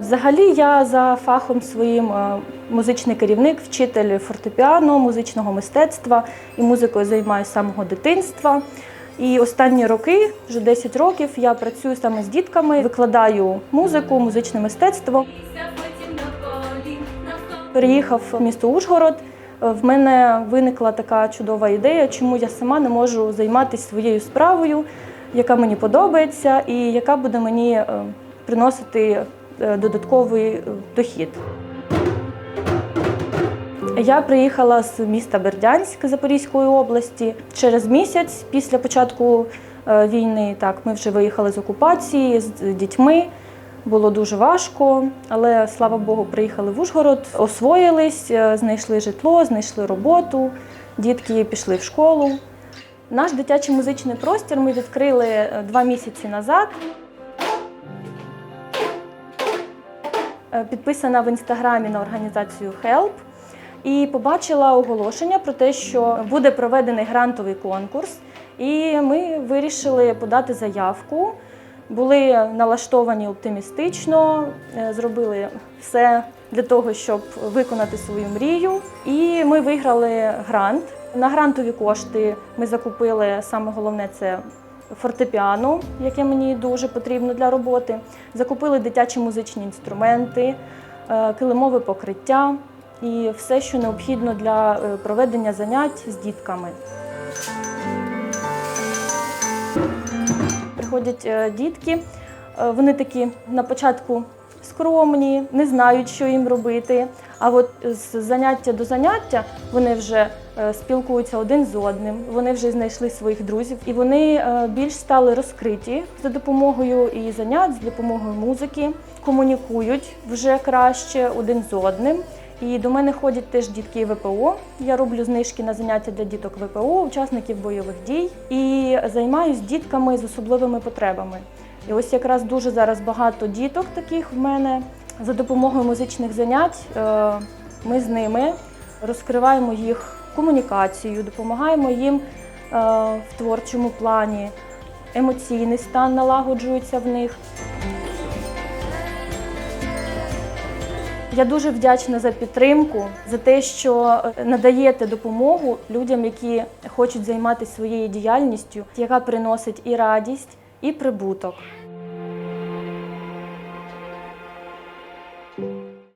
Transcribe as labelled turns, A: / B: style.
A: Взагалі, я за фахом своїм е, музичний керівник, вчитель фортепіано, музичного мистецтва і музикою займаюся самого дитинства. І останні роки, вже 10 років, я працюю саме з дітками, викладаю музику, музичне мистецтво. Переїхав в місто Ужгород. В мене виникла така чудова ідея, чому я сама не можу займатися своєю справою, яка мені подобається і яка буде мені е, приносити додатковий е, дохід. Я приїхала з міста Бердянськ Запорізької області. Через місяць після початку е, війни так, ми вже виїхали з окупації з дітьми. Було дуже важко, але слава Богу, приїхали в Ужгород, освоїлись, е, знайшли житло, знайшли роботу, дітки пішли в школу. Наш дитячий музичний простір ми відкрили е, два місяці назад. Підписана в інстаграмі на організацію Help і побачила оголошення про те, що буде проведений грантовий конкурс. І ми вирішили подати заявку. Були налаштовані оптимістично, е, зробили все для того, щоб виконати свою мрію. І ми виграли грант. На грантові кошти ми закупили саме головне це фортепіано, яке мені дуже потрібно для роботи. Закупили дитячі музичні інструменти, е, килимове покриття і все, що необхідно для е, проведення занять з дітками. Приходять е, дітки, вони такі на початку скромні, не знають, що їм робити. А от з заняття до заняття вони вже е, спілкуються один з одним, вони вже знайшли своїх друзів, і вони е, більш стали розкриті за допомогою і занять, з допомогою музики, комунікують вже краще один з одним. І до мене ходять теж дітки ВПО. Я роблю знижки на заняття для діток ВПО, учасників бойових дій, і займаюся дітками з особливими потребами. І ось якраз дуже зараз багато діток таких в мене. За допомогою музичних занять е, ми з ними розкриваємо їх комунікацію, допомагаємо їм е, в творчому плані, емоційний стан налагоджується в них. Я дуже вдячна за підтримку, за те, що е, надаєте допомогу людям, які хочуть займатися своєю діяльністю, яка приносить і радість, і прибуток.